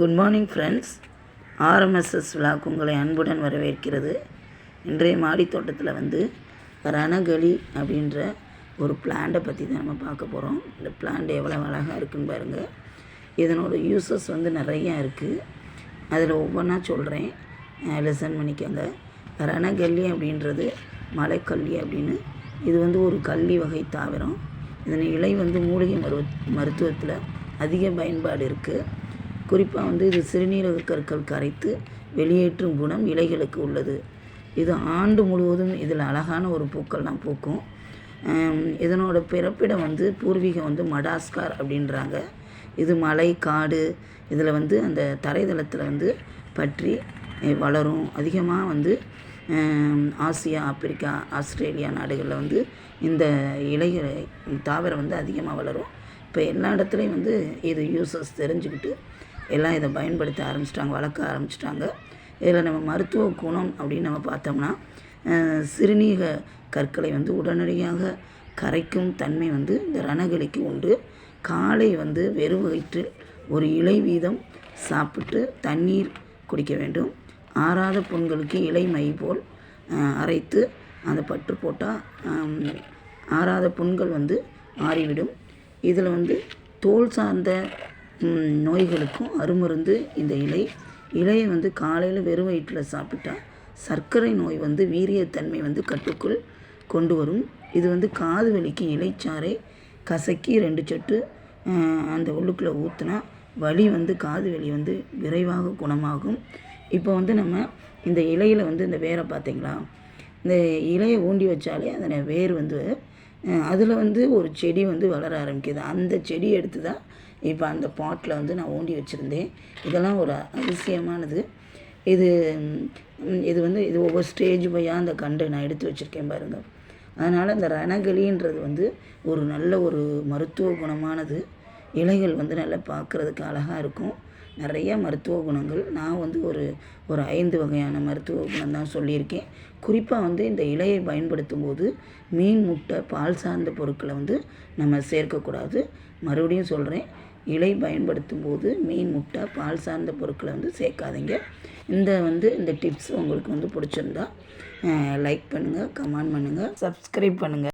Good morning friends RMSS விழாக்கு உங்களை அன்புடன் வரவேற்கிறது. இன்றைய மாடி தோட்டத்தில் வந்து ரணகளி அப்படின்ற ஒரு பிளான்ட்டை பற்றி தான் நம்ம பார்க்க போகிறோம் இந்த பிளான்ட் எவ்வளோ அழகாக இருக்குன்னு பாருங்கள் இதனோட யூசஸ் வந்து நிறையா இருக்குது அதில் ஒவ்வொன்றா சொல்கிறேன் லெசன் பண்ணிக்கோங்க. ரணகல்லி அப்படின்றது மலைக்கல்லி அப்படின்னு. இது வந்து ஒரு கல்வி வகை தாவரம். இதன் இலை வந்து மூலிகை மருவ மருத்துவத்தில் அதிக பயன்பாடு இருக்குது குறிப்பாக வந்து இது சிறுநீரக கற்கள் கரைத்து வெளியேற்றும் குணம் இலைகளுக்கு உள்ளது. இது ஆண்டு முழுவதும் இதில் அழகான ஒரு பூக்கள்லாம் பூக்கும். இதனோட பிறப்பிடம் வந்து பூர்வீகம் வந்து மடாஸ்கார் அப்படின்றாங்க. இது மலை காடு இதில் வந்து அந்த தரைதளத்தில் வந்து பற்றி வளரும். அதிகமாக வந்து ஆசியா ஆப்பிரிக்கா ஆஸ்திரேலியா நாடுகளில் வந்து இந்த இலைகள் தாவரம் வந்து அதிகமாக வளரும். இப்போ எல்லா இடத்துலையும் வந்து இது யூசஸ் தெரிஞ்சுக்கிட்டு எல்லாம் இதை பயன்படுத்த ஆரம்பிச்சிட்டாங்க வளர்க்க ஆரம்பிச்சிட்டாங்க. இதில் நம்ம மருத்துவ குணம் அப்படின்னு நம்ம பார்த்தோம்னா சிறுநீக கற்களை வந்து உடனடியாக கரைக்கும் தன்மை வந்து இந்த ரணகளிக்கு உண்டு. காலை வந்து வெறும் வயிற்றில் ஒரு இலை வீதம் சாப்பிட்டு தண்ணீர் குடிக்க வேண்டும். ஆறாத புண்களுக்கு இலை மை போல் அரைத்து அந்த பற்று போட்டால் ஆறாத புண்கள் வந்து ஆறிவிடும் இதில் வந்து தோல் சார்ந்த நோய்களுக்கும் அருமருந்து இந்த இலை. இலையை வந்து காலையில் வெறும் வயிற்றில் சாப்பிட்டா சர்க்கரை நோய் வந்து வீரியத்தன்மை வந்து கட்டுக்குள் கொண்டு வரும். இது வந்து காது வலிக்கு இலைச்சாறை கசக்கி ரெண்டு சொட்டு அந்த உள்ளுக்குள்ளே ஊற்றினா வலி வந்து காது வலி வந்து விரைவாக குணமாகும். இப்போ வந்து நம்ம இந்த இலையில் வந்து இந்த வேரை பார்த்தீங்களா? இந்த இலையை ஊண்டி வச்சாலே அதனை வேர் வந்து அதில் வந்து ஒரு செடி வந்து வளர ஆரம்பிக்குது. அந்த செடி எடுத்து தான் இப்போ அந்த பாட்டில் வந்து நான் ஊண்டி வச்சுருந்தேன். இதெல்லாம் ஒரு அதிசயமானது. இது இது வந்து இது ஒவ்வொரு ஸ்டேஜ் பையாக அந்த கண்டு நான் எடுத்து வச்சுருக்கேன் பாருங்கள் அதனால் அந்த ரணகளின்றது வந்து ஒரு நல்ல ஒரு மருத்துவ குணமானது. இலைகள் வந்து நல்லா பார்க்குறதுக்கு அழகாக இருக்கும். நிறைய மருத்துவ குணங்கள். நான் வந்து ஒரு ஒரு ஐந்து வகையான மருத்துவ குணம் தான் சொல்லியிருக்கேன். குறிப்பாக வந்து இந்த இலையை பயன்படுத்தும் போது மீன் முட்டை பால் சார்ந்த பொருட்களை வந்து நம்ம சேர்க்கக்கூடாது. மறுபடியும் சொல்கிறேன் இலை பயன்படுத்தும் போது மீன் முட்டை பால் சார்ந்த பொருட்களை வந்து சேர்க்காதீங்க. இந்த வந்து இந்த டிப்ஸ் உங்களுக்கு வந்து பிடிச்சிருந்தா லைக் பண்ணுங்கள் கமெண்ட் பண்ணுங்கள் சப்ஸ்கிரைப் பண்ணுங்கள்